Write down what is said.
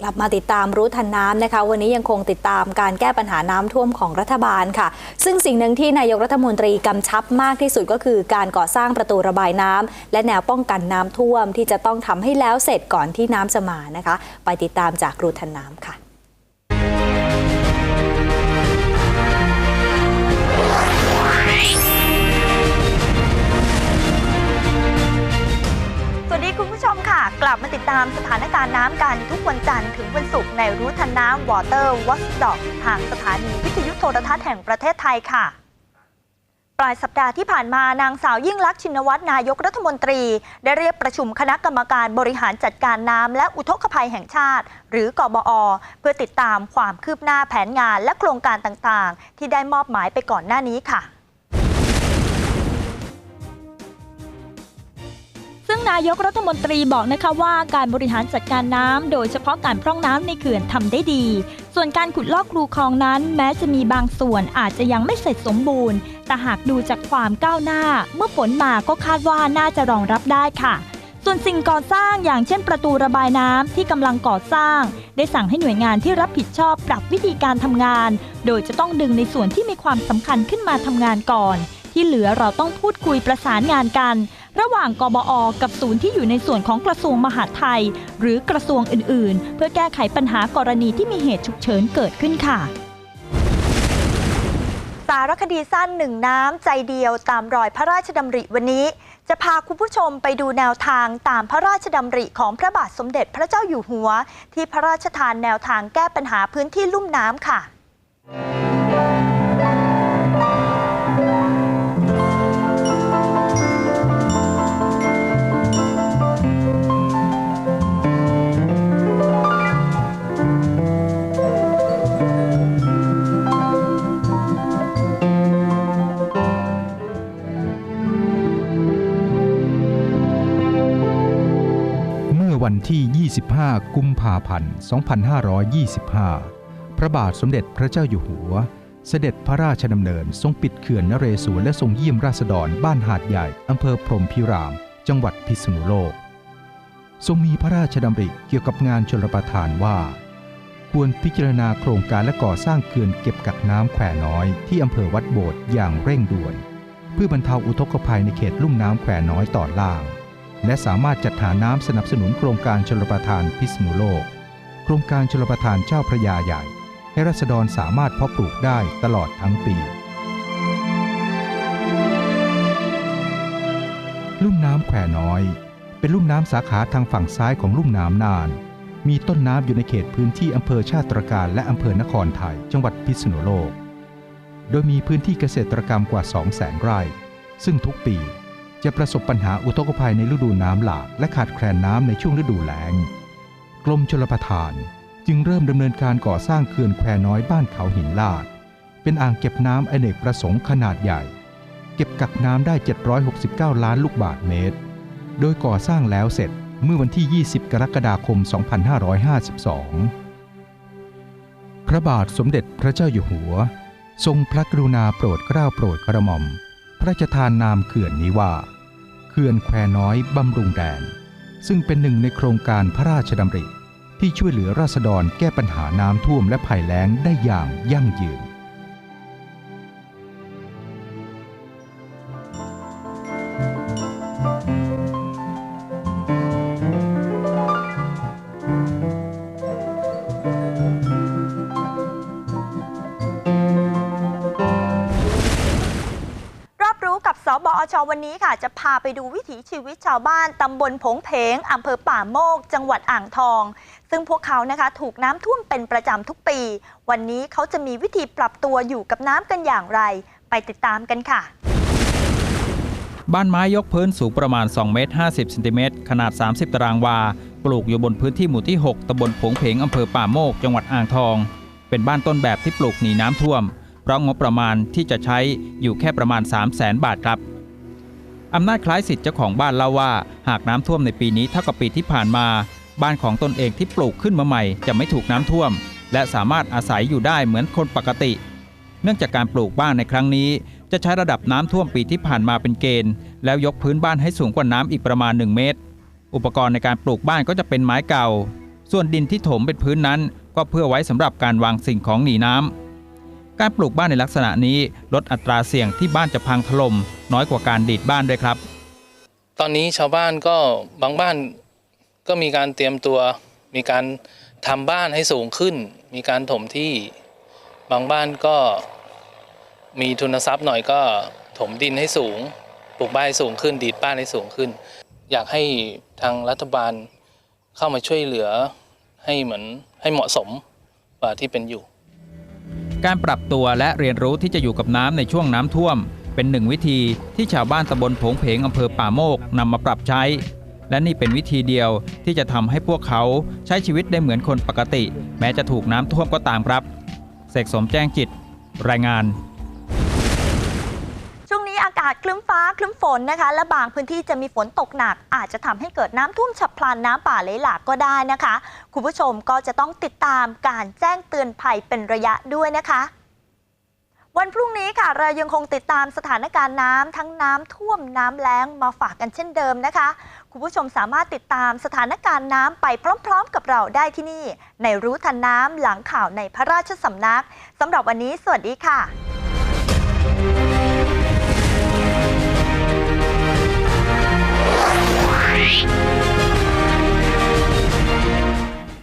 กลับมาติดตามรู้ทันน้ำนะคะ วันนี้ยังคงติดตามการแก้ปัญหาน้ำท่วมของรัฐบาลค่ะ ซึ่งสิ่งหนึ่งที่นายกรัฐมนตรีกำชับมากที่สุดก็คือการก่อสร้างประตูระบายน้ำและแนวป้องกันน้ำท่วมที่จะต้องทำให้แล้วเสร็จก่อนที่น้ำจะมานะคะ ไปติดตามจากรู้ทันน้ำค่ะาติดตามสถานการณ์น้ำกันทุกวันจันทร์ถึงวันศุกร์ในรู้ทันน้ำ Water Watchdog ทางสถานีวิทยุโทรทัศน์แห่งประเทศไทยค่ะ ปลายสัปดาห์ที่ผ่านมานางสาวยิ่งลักษณ์ชินวัตรนายกรัฐมนตรี ได้เรียกประชุมคณะกรรมการบริหารจัดการน้ำและอุทกภัยแห่งชาติ หรือกบอ เพื่อติดตามความคืบหน้าแผนงานและโครงการต่างๆ ที่ได้มอบหมายไปก่อนหน้านี้ค่ะ นายกรัฐมนตรีบอกนะคะว่าการบริหารจัดการน้ำโดยเฉพาะการพร่องน้ำในเขื่อนทำได้ดี ส่วนการขุดลอกครูคลองนั้น แม้จะมีบางส่วนอาจจะยังไม่เสร็จสมบูรณ์ แต่หากดูจากความก้าวหน้า เมื่อฝนมาก็คาดว่าน่าจะรองรับได้ค่ะส่วนสิ่งก่อสร้างอย่างเช่นประตูระบายน้ำที่กำลังก่อสร้าง ได้สั่งให้หน่วยงานที่รับผิดชอบปรับวิธีการทำงาน โดยจะต้องดึงในส่วนที่มีความสำคัญขึ้นมาทำงานก่อน ที่เหลือเราต้องพูดคุยประสานงานกัน ระหว่างกบอ กับศูนย์ที่อยู่ในส่วนของกระทรวงมหาดไทย หรือกระทรวงอื่น ๆ เพื่อแก้ไขปัญหากรณีที่มีเหตุฉุกเฉินเกิดขึ้นค่ะสารคดีสั้นหนึ่งน้ำใจเดียวตามรอยพระราชดำริวันนี้ จะพาคุณผู้ชมไปดูแนวทางตามพระราชดำริของพระบาทสมเด็จพระเจ้าอยู่หัว ที่พระราชทานแนวทางแก้ปัญหาพื้นที่ลุ่มน้ำค่ะ ที่ 25 กุมภาพันธ์ 2525 พระบาทสมเด็จพระเจ้าอยู่หัว เสด็จพระราชดำเนินทรงปิดเขื่อนนเรศวรและทรงเยี่ยมราษฎรบ้านหาดใหญ่อำเภอพรหมพิราม จังหวัดพิษณุโลก ทรงมีพระราชดำริเกี่ยวกับงานชลประทานว่า ควรพิจารณาโครงการและก่อสร้างเขื่อนเก็บกักน้ำแควน้อยที่อำเภอวัดโบสถ์อย่างเร่งด่วน เพื่อบรรเทาอุทกภัยในเขตลุ่มน้ำแควน้อยตอนล่าง และสามารถจัดหาน้ำสนับสนุนโครงการชลประทานพิษณุโลก โครงการชลประทานเจ้าพระยาใหญ่ ให้รัษฎรสามารถเพาะปลูกได้ตลอดทั้งปี ลุ่มน้ำแควน้อย เป็นลุ่มน้ำสาขาทางฝั่งซ้ายของลุ่มน้ำน่าน มีต้นน้ำอยู่ในเขตพื้นที่อำเภอชาติตรการและอำเภอนครไทย จังหวัดพิษณุโลก โดยมีพื้นที่เกษตรกรรมกว่า 200,000 ไร่ ซึ่งทุกปี จะประสบปัญหาอุทกภัยในฤดูน้ำหลากและขาดแคลนน้ำในช่วงฤดูแล้ง กรมชลประทานจึงเริ่มดำเนินการก่อสร้างเขื่อนแควน้อยบ้านเขาหินลาด เป็นอ่างเก็บน้ำอเนกประสงค์ขนาดใหญ่ เก็บกักน้ำได้ 769 ล้านลูกบาศก์เมตร โดยก่อสร้างแล้วเสร็จเมื่อวันที่ 20 กรกฎาคม 2552 พระบาทสมเด็จพระเจ้าอยู่หัว ทรงพระกรุณาโปรดเกล้าโปรดกระหม่อม พระราชทานนามเขื่อนนี้ว่า ขื่อนแควน้อยบำรุงแดน ซึ่งเป็นหนึ่งในโครงการพระราชดำริ ที่ช่วยเหลือราษฎรแก้ปัญหาน้ำท่วมและภัยแล้งได้อย่างยั่งยืน อชวันนี้ค่ะ จะพาไปดูวิถีชีวิตชาวบ้านตำบลผงเพงอำเภอป่าโมก จังหวัดอ่างทอง ซึ่งพวกเขานะคะถูกน้ำท่วมเป็นประจำทุกปี วันนี้เขาจะมีวิธีปรับตัวอยู่กับน้ำกันอย่างไร ไปติดตามกันค่ะ บ้านไม้ยกพื้นสูงประมาณ 2 เมตร 50เซนติเมตรขนาด 30 ตารางวา ปลูกอยู่บนพื้นที่หมู่ที่ 6ตำบลผงเพงอำเภอป่าโมก จังหวัดอ่างทอง เป็นบ้านต้นแบบที่ปลูกหนีน้ำท่วมเพราะงบประมาณที่จะใช้อยู่แค่ประมาณ 3 0 0แสนบาทครับ อำนาจคล้ายสิทธิ์เจ้าของบ้านเล่าว่า หากน้ำท่วมในปีนี้เท่ากับปีที่ผ่านมา บ้านของตนเองที่ปลูกขึ้นมาใหม่จะไม่ถูกน้ำท่วม และสามารถอาศัยอยู่ได้เหมือนคนปกติ เนื่องจากการปลูกบ้านในครั้งนี้ จะใช้ระดับน้ำท่วมปีที่ผ่านมาเป็นเกณฑ์ แล้วยกพื้นบ้านให้สูงกว่าน้ำอีกประมาณ 1 เมตร อุปกรณ์ในการปลูกบ้านก็จะเป็นไม้เก่า ส่วนดินที่ถมเป็นพื้นนั้น ก็เพื่อไว้สำหรับการวางสิ่งของหนีน้ำ การปลูกบ้านในลักษณะนี้ลดอัตราเสี่ยงที่บ้านจะพังถล่มน้อยกว่าการดีดบ้านด้วยครับ ตอนนี้ชาวบ้านก็บางบ้านก็มีการเตรียมตัว มีการทำบ้านให้สูงขึ้น มีการถมที่ บางบ้านก็มีทุนทรัพย์หน่อยก็ถมดินให้สูง ปลูกบ้านให้สูงขึ้น ดีดบ้านให้สูงขึ้น อยากให้ทางรัฐบาลเข้ามาช่วยเหลือให้เหมือนให้เหมาะสมกว่าที่เป็นอยู่ การปรับตัวและเรียนรู้ที่จะอยู่กับน้ำในช่วงน้ำท่วม เป็นหนึ่งวิธีที่ชาวบ้านตำบลผงเพงอำเภอป่าโมกนำมาปรับใช้ และนี่เป็นวิธีเดียวที่จะทำให้พวกเขาใช้ชีวิตได้เหมือนคนปกติ แม้จะถูกน้ำท่วมก็ตามครับ เสกสมแจ้งจิต รายงานากาศคลึ้มฟ้าคลึ้มฝนนะคะ และบางพื้นที่จะมีฝนตกหนัก อาจจะทำให้เกิดน้ำท่วมฉับพลันน้ำป่าไหลหลากก็ได้นะคะ คุณผู้ชมก็จะต้องติดตามการแจ้งเตือนภัยเป็นระยะด้วยนะคะวันพรุ่งนี้ค่ะเรายังคงติดตามสถานการณ์น้ำทั้งน้ำท่วมน้ำแล้งมาฝากกันเช่นเดิมนะคะ คุณผู้ชมสามารถติดตามสถานการณ์น้ำไปพร้อม ๆ กับเราได้ที่นี่ ในรู้ทันน้ำหลังข่าวในพระราชสำนักสำหรับวันนี้ สวัสดีค่ะ Bye.